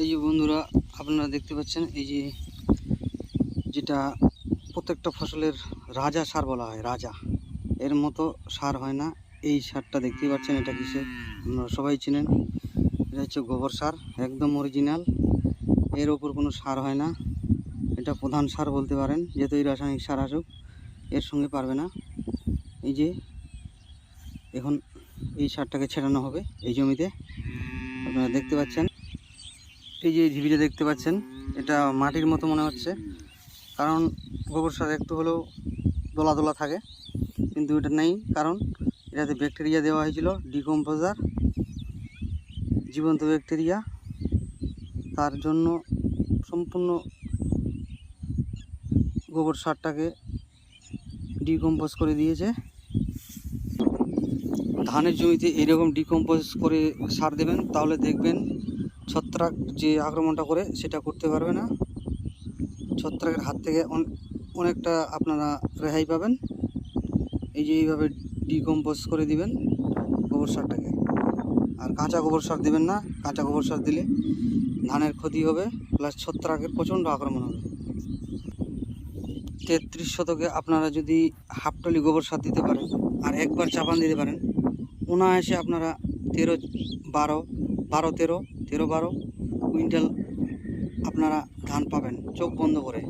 এই যে বন্ধুরা, আপনারা দেখতে পাচ্ছেন, এই যে যেটা প্রত্যেকটা ফসলের রাজা সার বলা হয়, রাজা। এর মতো সার হয় না। এই সারটা দেখতেই পাচ্ছেন, এটা কিসে? আপনারা সবাই চিনেন, এটা হচ্ছে গোবর সার, একদম অরিজিনাল। এর ওপর কোনো সার হয় না। এটা প্রধান সার বলতে পারেন, যেহেতু এই রাসায়নিক সার আসুক, এর সঙ্গে পারবে না। এই যে, এখন এই সারটাকে ছেড়ানো হবে এই জমিতে। আপনারা দেখতে পাচ্ছেন এই যে ঢিবিটা দেখতে পাচ্ছেন, এটা মাটির মতো মনে হচ্ছে। কারণ গোবর সার একটু হলেও দোলা দোলা থাকে, কিন্তু এটা নেই। কারণ এটাতে ব্যাকটেরিয়া দেওয়া হয়েছিল ডিকম্পোজার জীবন্ত ব্যাকটেরিয়া তার জন্য সম্পূর্ণ গোবর সারটাকে ডিকম্পোজ করে দিয়েছে। ধানের জমিতে এরকম ডিকম্পোজ করে সার দেবেন, তাহলে দেখবেন ছত্রাক যে আক্রমণটা করে সেটা করতে পারবে না। ছত্রাকের হাত থেকে অন- অনেকটা আপনারা রেহাই পাবেন। এই যে এইভাবে ডিকম্পোজ করে দিবেন গোবর সারটাকে। আর কাঁচা গোবর সার দেবেন না। কাঁচা গোবর সার দিলে ধানের ক্ষতি হবে, প্লাস ছত্রাকের প্রচণ্ড আক্রমণ হবে। তেত্রিশ শতকে আপনারা যদি হাফ টলি গোবর সার দিতে পারেন আর একবার চাপান দিতে পারেন অনায়াসে আপনারা তেরো, বারো বারো, তেরো তেরো বারো কুইন্টাল আপনারা ধান পাবেন চোখ বন্ধ করে।